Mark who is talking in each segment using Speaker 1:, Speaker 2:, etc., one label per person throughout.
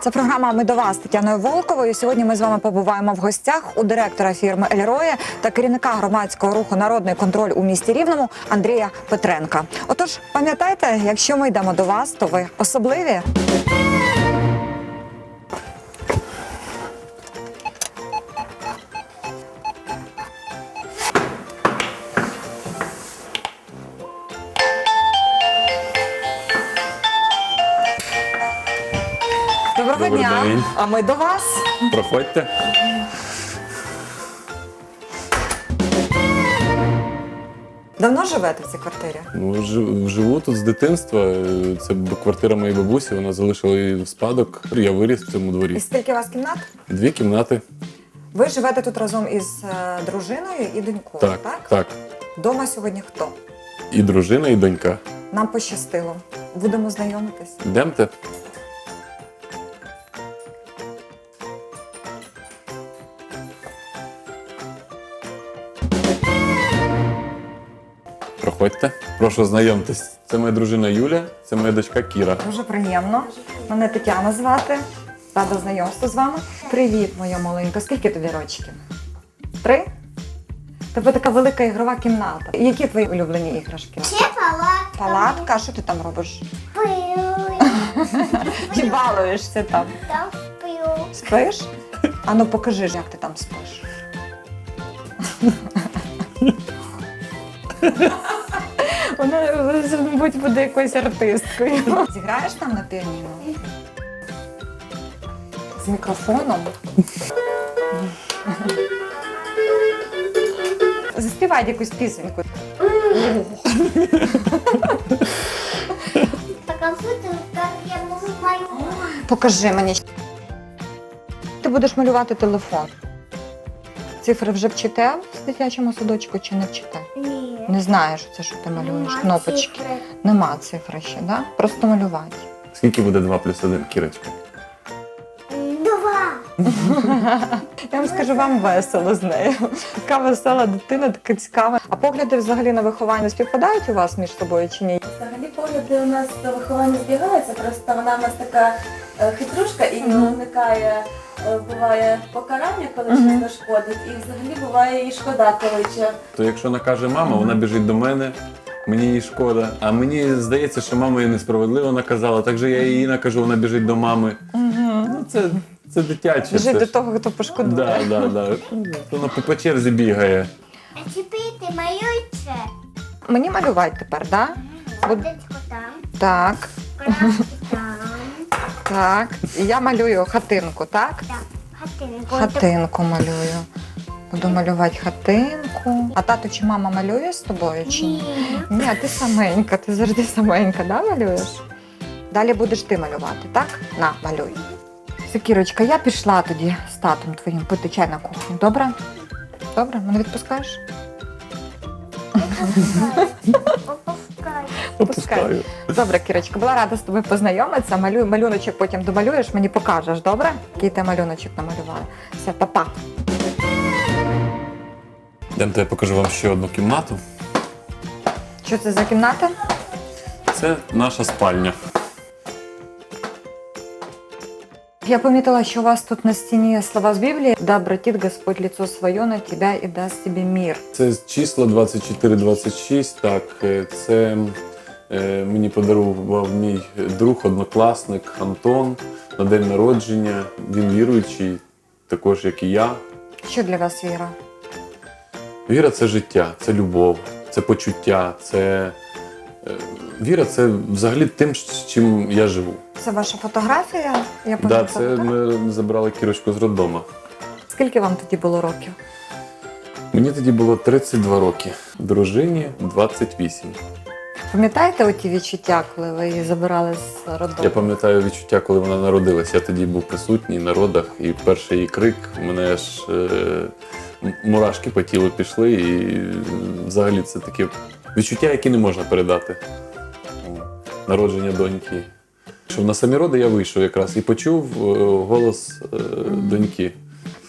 Speaker 1: Це програма Ми до вас Тетяною Волковою. Сьогодні ми з вами побуваємо в гостях у директора фірми Ельроє та керівника громадського руху Народний контроль у місті Рівному Андрія Петренка. Отож, пам'ятайте, якщо ми йдемо до вас, то ви особливі. А ми до вас.
Speaker 2: Проходьте.
Speaker 1: Давно живете в цій квартирі?
Speaker 2: Ну, жи- живу тут з дитинства. Це б- квартира моєї бабусі, вона залишила її в спадок. Я виріс в цьому
Speaker 1: І
Speaker 2: дворі.
Speaker 1: скільки у вас кімнат?
Speaker 2: Дві кімнати.
Speaker 1: Ви живете тут разом із е, дружиною і донькою,
Speaker 2: Так,
Speaker 1: так?
Speaker 2: так.
Speaker 1: Дома сьогодні хто?
Speaker 2: І дружина, і донька.
Speaker 1: Нам пощастило. Будемо знайомитись.
Speaker 2: Йдемте. Проходьте. Прошу знайомтесь. Це моя дружина Юля, це моя дочка Кіра.
Speaker 1: Дуже приємно. Мене Тетяна звати. Рада знайомству з вами. Привіт, моя маленька. Скільки тобі рочків? Три? Тебе така велика ігрова кімната. Які твої улюблені іграшки?
Speaker 3: Ще палатка.
Speaker 1: Палатка, а що ти там робиш?
Speaker 3: Пию.
Speaker 1: І балуєшся там.
Speaker 3: Там пию.
Speaker 1: Спиш? А ну покажи, як ти там спиш. Вона, мабуть, буде якоюсь артисткою. Зіграєш там на піаніно? З мікрофоном? Заспівай якусь пісеньку. Покажи мені. Ти будеш малювати телефон. Цифри вже вчите в дитячому садочку чи не вчите?
Speaker 3: Ні.
Speaker 1: Не знаєш, це що ти малюєш,
Speaker 3: Нема
Speaker 1: кнопочки.
Speaker 3: цифри.
Speaker 1: Нема цифри ще, да? Просто малювати.
Speaker 2: Скільки буде 2 плюс 1, Кірочка?
Speaker 3: Два.
Speaker 1: Я вам скажу, вам весело з нею. Така весела дитина, така цікава. А погляди взагалі на виховання співпадають у вас між собою чи ні?
Speaker 4: Взагалі погляди у нас до виховання збігаються, просто вона в нас така е, хитрушка і не уникає, е, буває покарання, коли щось нашкодить, і взагалі буває їй шкода, коли чи
Speaker 2: То якщо накаже мама, вона біжить до мене, мені її шкода. А мені здається, що мама її несправедливо наказала, так же я її накажу, вона біжить до мами. Ну, це, це дитяче.
Speaker 1: Біжить
Speaker 2: це
Speaker 1: до
Speaker 2: ж.
Speaker 1: того, хто пошкодує.
Speaker 2: Да, да, да. Вона по, по черзі бігає.
Speaker 3: А тепер ти малюйте.
Speaker 1: Мені малювати тепер, да? Буд-
Speaker 3: Сердечко там.
Speaker 1: Так. Так. І я малюю хатинку, так?
Speaker 3: Так. Хатинку.
Speaker 1: Хатинку малюю. Буду малювати хатинку. А тато чи мама малює з тобою чи ні?
Speaker 3: Ні.
Speaker 1: Ти саменька, ти завжди саменька, да, малюєш? Далі будеш ти малювати, так? На, малюй. Сокірочка, я пішла тоді з татом твоїм пити чай на кухню. Добре? Добре? Мене відпускаєш?
Speaker 2: Опускаю.
Speaker 1: Добре, Кірочка, була рада з тобою познайомитися. Малюй малюночок, потім домалюєш, мені покажеш, добре? Який ти малюночок намалювала. Все, па-па.
Speaker 2: Йдемте, я покажу вам ще одну кімнату.
Speaker 1: Що це за кімната?
Speaker 2: Це наша спальня.
Speaker 1: Я помітила, що у вас тут на стіні слова з Біблії «Да обратит Господь лицо своє на тебе і дасть тобі мир».
Speaker 2: Це числа 24-26. Так, е, це мені подарував мій друг, однокласник Антон на день народження. Він віруючий, також як і я.
Speaker 1: Що для вас віра?
Speaker 2: Віра це життя, це любов, це почуття, це е, віра це взагалі тим, з чим я живу.
Speaker 1: Це ваша фотографія? Я
Speaker 2: Да, це ми забрали кірочку з роддома.
Speaker 1: Скільки вам тоді було років?
Speaker 2: Мені тоді було 32 роки, дружині 28.
Speaker 1: Пам'ятаєте оті відчуття, коли ви її забирали з роддому?
Speaker 2: Я пам'ятаю відчуття, коли вона народилась. Я тоді був присутній на родах, і перший її крик мене аж е, мурашки по тілу пішли. І взагалі це таке відчуття, яке не можна передати. Народження доньки. Що на самі роди я вийшов якраз і почув е, голос е, доньки.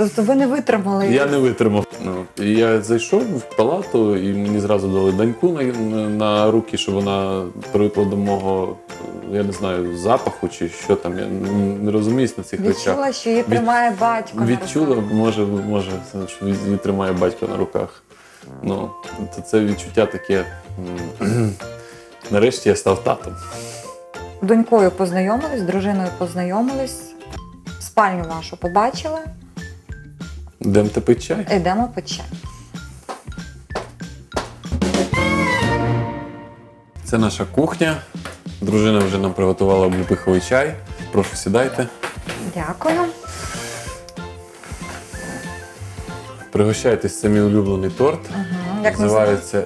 Speaker 1: Тобто ви не витримали.
Speaker 2: Я не витримав. Ну, і я зайшов в палату, і мені зразу дали доньку на, на, руки, щоб вона привикла до мого я не знаю, запаху чи що там, я не розуміюсь на цих речах.
Speaker 1: Відчула, що її
Speaker 2: Від-
Speaker 1: тримає батько. на
Speaker 2: Відчула,
Speaker 1: руках.
Speaker 2: може, може, що її тримає батько на руках. Ну, то це відчуття таке. Нарешті я став татом.
Speaker 1: Донькою познайомились, дружиною познайомились, спальню вашу побачили,
Speaker 2: Йдемте пити чай.
Speaker 1: йдемо по чай.
Speaker 2: Це наша кухня. Дружина вже нам приготувала обліпиховий чай. Прошу сідайте.
Speaker 1: Дякую.
Speaker 2: Пригощайтесь, це мій улюблений торт.
Speaker 1: Мгм. Як називається?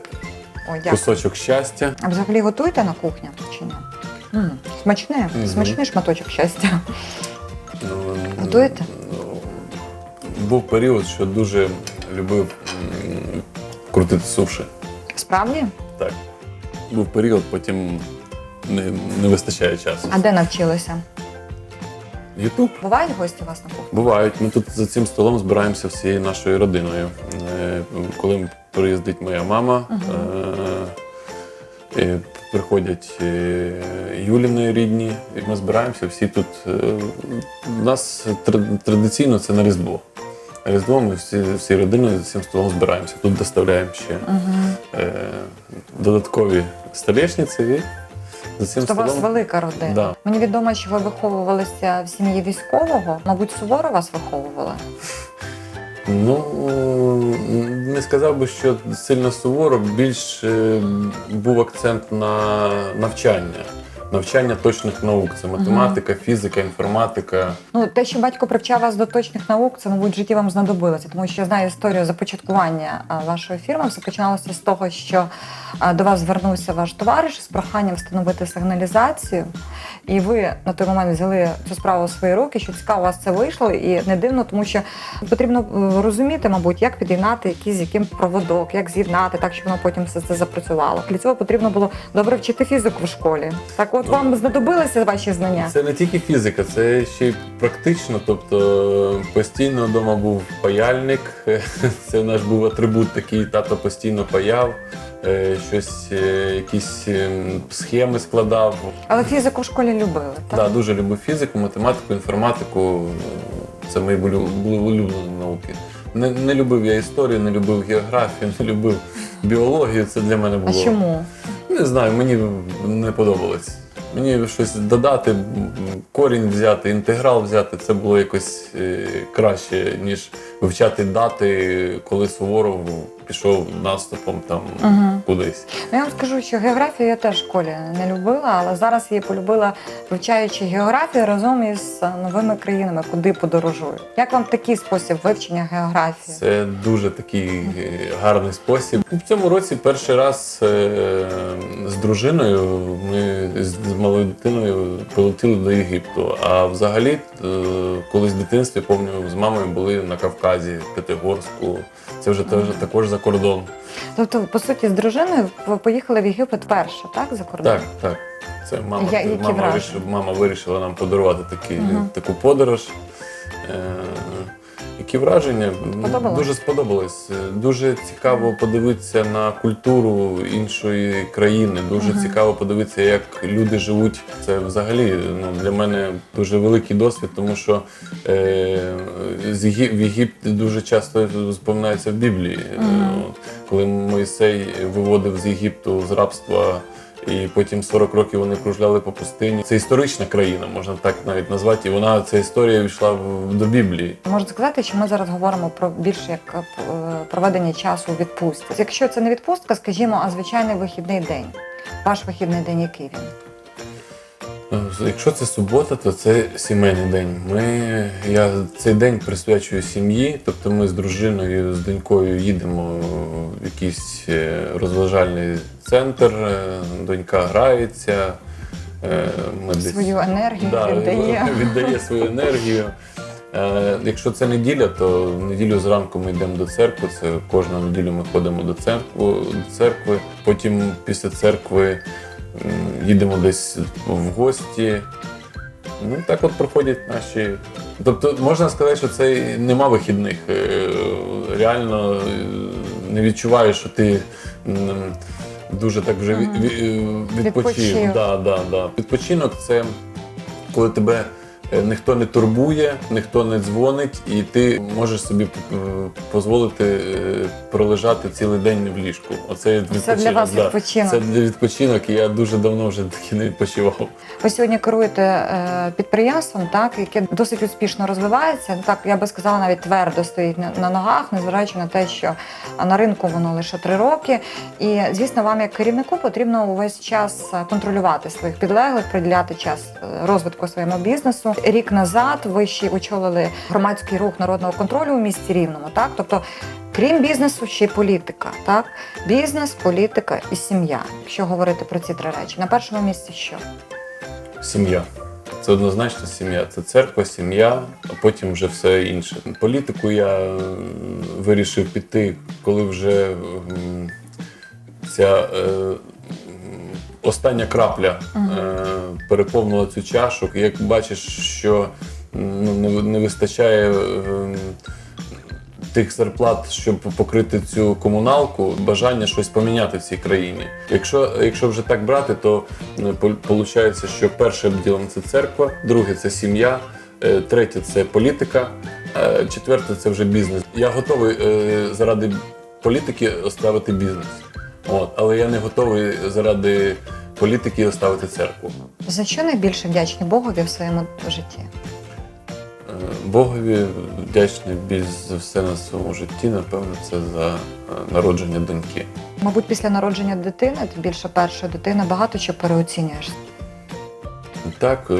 Speaker 1: Дякую.
Speaker 2: кусочок щастя.
Speaker 1: А взагалі готуєте на кухні чи ні? М, Смачне,
Speaker 2: Мгм.
Speaker 1: смачний шматочок щастя.
Speaker 2: Ну,
Speaker 1: Готуєте?
Speaker 2: Був період, що дуже любив м, крутити суші.
Speaker 1: Справді?
Speaker 2: Так. Був період, потім не, не вистачає часу.
Speaker 1: А де навчилися?
Speaker 2: Ютуб.
Speaker 1: Бувають гості у вас на кухні?
Speaker 2: Бувають. Ми тут за цим столом збираємося всією нашою родиною. Е, Коли приїздить моя мама, е, е, приходять е, Юліни рідні, і ми збираємося всі тут. е, У нас тр- традиційно це на Різдво. Різдво ми всі, всі родиною за цим столом збираємося. Тут доставляємо ще е, додаткові столешниці і за цим
Speaker 1: То у вас
Speaker 2: столом.
Speaker 1: велика родина.
Speaker 2: Да.
Speaker 1: Мені відомо, що ви виховувалися в сім'ї військового. Мабуть, суворо вас виховували.
Speaker 2: Ну не сказав би, що сильно суворо, більш е, був акцент на навчання. Навчання точних наук. Це математика, фізика, інформатика.
Speaker 1: Ну, те, що батько привчав вас до точних наук, це, мабуть, в житті вам знадобилося, тому що я знаю історію започаткування а, вашої фірми. Все починалося з того, що а, до вас звернувся ваш товариш з проханням встановити сигналізацію, і ви на той момент взяли цю справу у свої руки. Що цікаво, у вас це вийшло, і не дивно, тому що потрібно е, розуміти, мабуть, як під'єднати якийсь яким проводок, як з'єднати, так щоб воно потім все це запрацювало. Для цього потрібно було добре вчити фізику в школі. Так, от вам знадобилися ваші знання.
Speaker 2: Це не тільки фізика, це ще й практично. Тобто постійно вдома був паяльник. Це наш був атрибут такий, тато постійно паяв, е, щось, е, якісь ем, схеми складав.
Speaker 1: Але фізику в школі любили. Так?
Speaker 2: Да, дуже любив фізику, математику, інформатику. Це мої були улюблені науки. Не, не любив я історію, не любив географію, не любив біологію. Це для мене
Speaker 1: А
Speaker 2: було.
Speaker 1: чому?
Speaker 2: Не знаю, мені не подобалось. Мені щось додати, корінь взяти, інтеграл взяти, це було якось е, краще, ніж вивчати дати, коли Суворов пішов наступом там
Speaker 1: Мгм.
Speaker 2: кудись.
Speaker 1: Ну, я вам скажу, що географію я теж в школі не любила, але зараз її полюбила, вивчаючи географію разом із е, новими країнами, куди подорожую. Як вам такий спосіб вивчення географії?
Speaker 2: Це дуже такий е, гарний спосіб. В цьому році перший раз е, з дружиною ми з малою дитиною прилетіли до Єгипту. А взагалі, колись в дитинстві пам'ятаю, з мамою були на Кавказі, П'ятигорську. Це вже теж також за кордон.
Speaker 1: Тобто, по суті, з дружиною ви поїхали в Єгипет перше, так? За кордон?
Speaker 2: Так, так. Це мама,
Speaker 1: Я- які
Speaker 2: мама,
Speaker 1: враження?
Speaker 2: вирішила, мама вирішила нам подарувати такий,
Speaker 1: Мгм.
Speaker 2: таку подорож. Е, які враження?
Speaker 1: Сподобалось?
Speaker 2: Дуже сподобалось. Дуже цікаво подивитися на культуру іншої країни. Дуже
Speaker 1: Мгм.
Speaker 2: цікаво подивитися, як люди живуть. Це взагалі ну, для мене дуже великий досвід, тому що е, з Єгі- в Єгипті дуже часто споминається в Біблії.
Speaker 1: Мгм.
Speaker 2: коли Мойсей виводив з Єгипту з рабства. І потім 40 років вони кружляли по пустині. Це історична країна, можна так навіть назвати. І вона ця історія війшла в- до Біблії.
Speaker 1: Можна сказати, що ми зараз говоримо про більше як е, проведення часу у відпустці. Якщо це не відпустка, скажімо, а звичайний вихідний день. Ваш вихідний день який він?
Speaker 2: Е, Якщо це субота, то це сімейний день. Ми, я цей день присвячую сім'ї, тобто ми з дружиною, з донькою їдемо в якийсь е, розважальний центр, е, донька грається. Ми десь-
Speaker 1: Свою енергію
Speaker 2: Да,
Speaker 1: віддає.
Speaker 2: віддає свою енергію. Якщо це неділя, то в неділю зранку ми йдемо до церкви. Це кожну неділю ми ходимо до церкви. Потім після церкви їдемо десь в гості. Ну, так от проходять наші. Тобто можна сказати, що це нема вихідних. Е, Реально е, не відчуваєш, що ти дуже так вже ві- відпочив.
Speaker 1: Відпочив.
Speaker 2: Да, да, да. Відпочинок це коли тебе е, ніхто не турбує, ніхто не дзвонить, і ти можеш собі е, дозволити е, пролежати цілий день в ліжку. Оце відпочинок.
Speaker 1: для вас
Speaker 2: да.
Speaker 1: відпочинок.
Speaker 2: Це для відпочинок, і я дуже давно вже таки не відпочивав.
Speaker 1: Ви сьогодні керуєте е, підприємством, так яке досить успішно розвивається. Ну, Так я би сказала, навіть твердо стоїть на, ногах, незважаючи на те, що на ринку воно лише три роки. І звісно, вам як керівнику потрібно увесь час е, контролювати своїх підлеглих, приділяти час е, розвитку своєму бізнесу. Рік назад ви ще очолили громадський рух народного контролю у місті Рівному. Так, тобто. Крім бізнесу, ще й політика, так бізнес, політика і сім'я. Якщо говорити про ці три речі, на першому місці що?
Speaker 2: Сім'я. Це однозначно сім'я. Це церква, сім'я, а потім вже все інше. Політику я вирішив піти, коли вже ця е, остання крапля е, переповнила цю чашу. І Як бачиш, що ну, не, не вистачає. ем, Тих зарплат, щоб покрити цю комуналку, бажання щось поміняти в цій країні. Якщо, якщо вже так брати, то виходить, що першим ділом це церква, друге це сім'я, е, третє це політика, е, четверте це вже бізнес. Я готовий е, заради політики оставити бізнес. От, але я не готовий заради політики оставити церкву.
Speaker 1: За що найбільше вдячні Богові в своєму житті?
Speaker 2: Е, Богові вдячний більш за все на своєму житті, напевно, це за е, народження доньки.
Speaker 1: Мабуть, після народження дитини, тим більше першої дитини, багато що переоцінюєш.
Speaker 2: Так, е,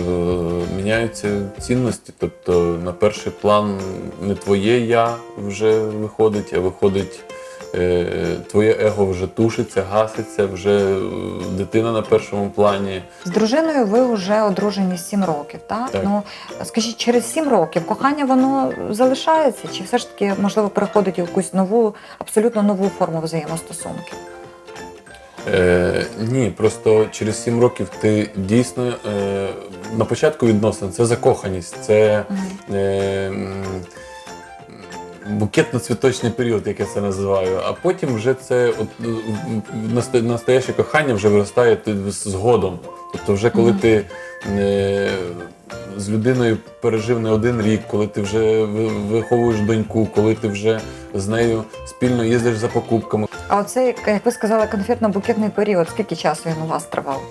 Speaker 2: міняються цінності. Тобто на перший план не твоє я вже виходить, а виходить твоє его вже тушиться, гаситься, вже е, дитина на першому плані.
Speaker 1: З дружиною ви вже одружені 7 років, так?
Speaker 2: Так.
Speaker 1: Ну скажіть, через 7 років кохання воно залишається, чи все ж таки можливо переходить у якусь нову, абсолютно нову форму взаємостосунків?
Speaker 2: Е, ні, просто через сім років ти дійсно е, на початку відносин це закоханість, це е, букетно-цвіточний період, як я це називаю. А потім вже це от, е, настояще кохання вже виростає ти згодом. Тобто, вже коли ти е, з людиною пережив не один рік, коли ти вже ви- виховуєш доньку, коли ти вже з нею спільно їздиш за покупками.
Speaker 1: А оцей, як- як ви сказали, конфетно-букетний період, скільки часу він у вас тривав?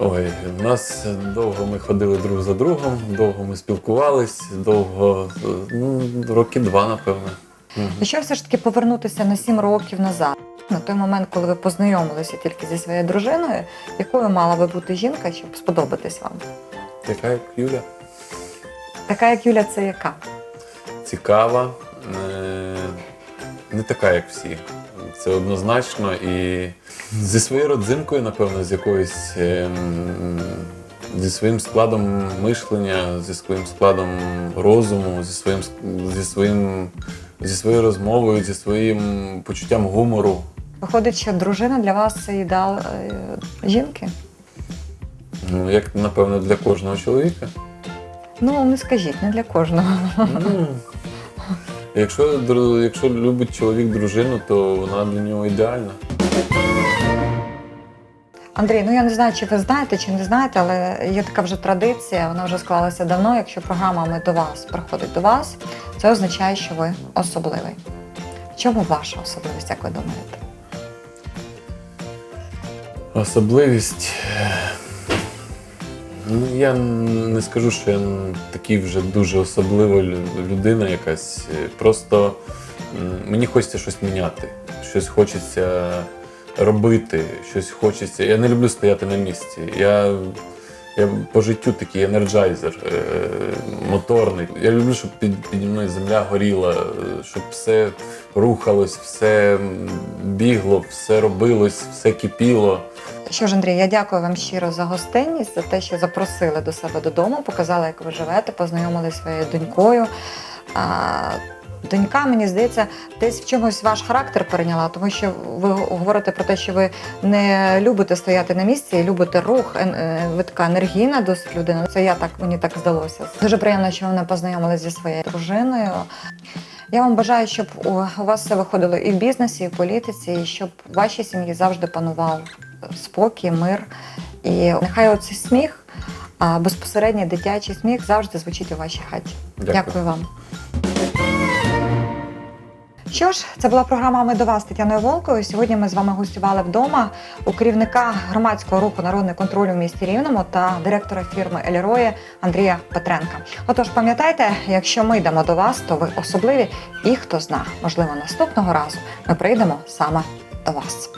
Speaker 2: Ой, у нас довго ми ходили друг за другом, довго ми спілкувались, довго, ну, роки два, напевно.
Speaker 1: Якщо все ж таки повернутися на 7 років назад, на той момент, коли ви познайомилися тільки зі своєю дружиною, якою мала би бути жінка, щоб сподобатись вам?
Speaker 2: Така як Юля.
Speaker 1: Така як Юля, це яка?
Speaker 2: Цікава, е, не така, як всі. Це однозначно. І зі своєю родзинкою, напевно, з якоюсь. е, Зі своїм складом мишлення, зі своїм складом розуму, зі своїм зі своїм зі своєю розмовою, зі своїм почуттям гумору.
Speaker 1: Виходить, що дружина для вас це ідеал е, жінки?
Speaker 2: Ну, як напевно для кожного чоловіка.
Speaker 1: Ну не скажіть, не для кожного.
Speaker 2: Ну, якщо, якщо любить чоловік дружину, то вона для нього ідеальна.
Speaker 1: Андрій, ну я не знаю, чи ви знаєте, чи не знаєте, але є така вже традиція, вона вже склалася давно. Якщо програма ми до вас приходить до вас, це означає, що ви особливий. В чому ваша особливість, як ви думаєте?
Speaker 2: Особливість. Ну, я не скажу, що я такий вже дуже особлива лю- людина якась. Просто мені хочеться щось міняти, щось хочеться робити, щось хочеться. Я не люблю стояти на місці. Я, я по життю такий енерджайзер, е, моторний. Я люблю, щоб під, піді мною земля горіла, щоб все рухалось, все бігло, все робилось, все кипіло.
Speaker 1: Що ж, Андрій, я дякую вам щиро за гостинність, за те, що запросили до себе додому, показали, як ви живете, познайомили своєю донькою. Донька, мені здається, десь в чомусь ваш характер перейняла, тому що ви говорите про те, що ви не любите стояти на місці, любите рух. е, Ви така енергійна досить людина. Це я так мені так здалося. Дуже приємно, що ви мене познайомили зі своєю дружиною. Я вам бажаю, щоб у у вас все виходило і в бізнесі, і в політиці, і щоб в вашій сім'ї завжди панував спокій, мир. І нехай оцей сміх, а, безпосередній дитячий сміх завжди звучить у вашій хаті.
Speaker 2: Дякую.
Speaker 1: Дякую вам. Що ж, це була програма Ми до вас Тетяною Волкою. Сьогодні ми з вами гостювали вдома у керівника громадського руху Народний контроль у місті Рівному та директора фірми Еліроє Андрія Петренка. Отож, пам'ятайте, якщо ми йдемо до вас, то ви особливі, і хто зна, можливо, наступного разу ми прийдемо саме до вас.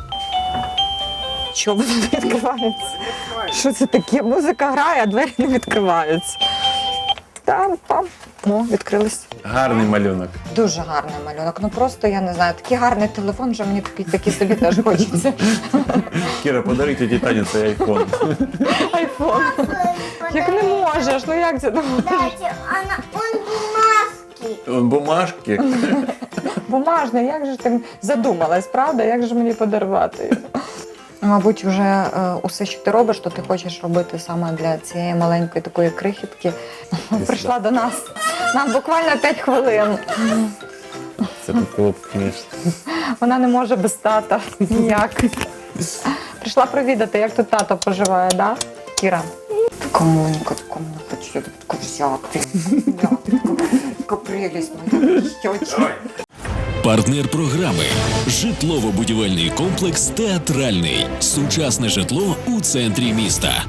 Speaker 1: Що не відкривається? Що це таке? Музика грає, а двері не відкриваються. Там, пам. О, відкрились.
Speaker 2: Гарний малюнок.
Speaker 1: Дуже гарний малюнок. Ну просто я не знаю, такий гарний телефон, що мені такий, такий собі теж хочеться.
Speaker 2: Кіра, подаруй тіті Тані цей айфон.
Speaker 1: Айфон. Як не можеш, ну як це?
Speaker 3: Дайте, она, он бумажки.
Speaker 2: Бумажки.
Speaker 1: Бумажний, як же ж ти задумалась, правда? Як же мені подарувати? Мабуть, вже е, усе, що ти робиш, то ти хочеш робити саме для цієї маленької такої крихітки. Прийшла до нас. Нам буквально 5 хвилин.
Speaker 2: Це було б, звісно.
Speaker 1: Вона не може без тата ніяк. Прийшла провідати, як тут тато поживає, да? Кіра? Комунька, таку не хочу я таку взяти. Така прелість моя.
Speaker 5: Партнер програми житлово-будівельний комплекс Театральний. Сучасне житло у центрі міста.